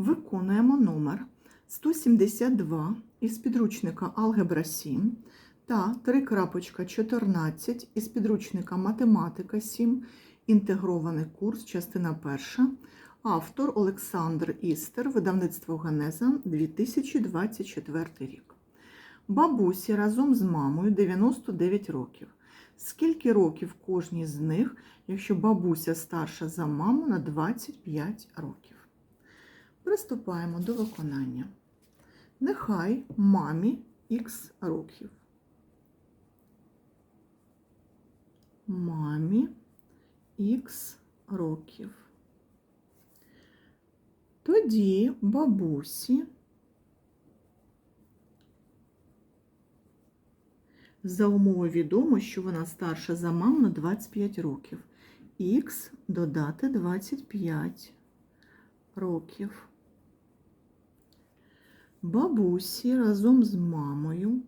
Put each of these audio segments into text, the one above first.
Виконуємо номер 172 із підручника Алгебра 7 та 3.14 із підручника Математика 7, інтегрований курс, частина 1, автор Олександр Істер, видавництво Генеза, 2024 рік. Бабусі разом з мамою 99 років. Скільки років кожній з них, якщо бабуся старша за маму на 25 років? Приступаємо до виконання. Нехай мамі х років. Мамі х років. Тоді бабусі за умови відомо, що вона старша за маму на 25 років. Х додати 25 років. Бабусі разом з мамою.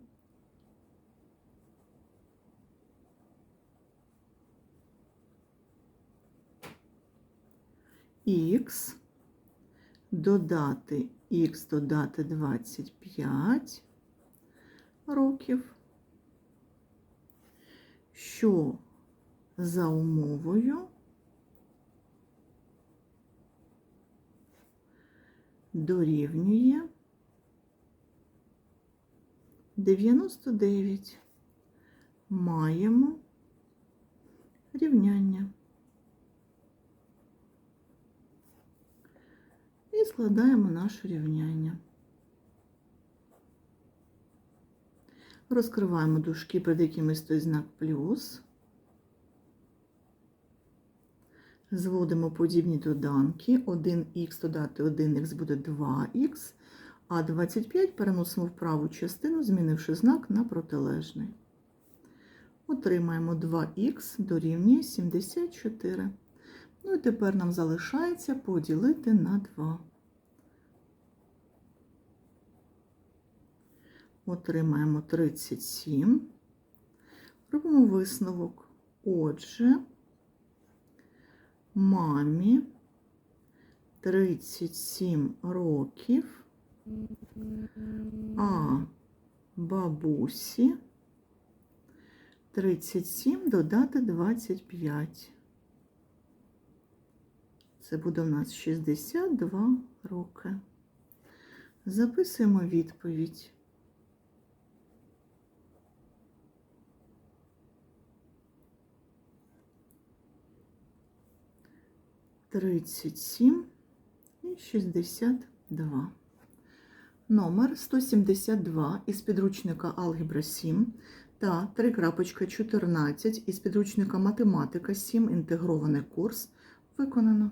Х додати х додати 25 років, що за умовою дорівнює 99. Маємо рівняння. І складаємо наше рівняння. Розкриваємо дужки, перед якими стоїть знак плюс. Зводимо подібні доданки. 1х додати 1х буде 2х, а 25 переносимо в праву частину, змінивши знак на протилежний. Отримаємо 2х дорівнює 74. Ну і тепер нам залишається поділити на 2. Отримаємо 37. Робимо висновок. Отже, мамі 37 років, а бабусі 37 додати 25. Це буде у нас 62 роки. Записуємо відповідь. Тридцять сім і шістдесят два. Номер 172 із підручника Алгебра 7 та 3.14 із підручника Математика 7 інтегрований курс виконано.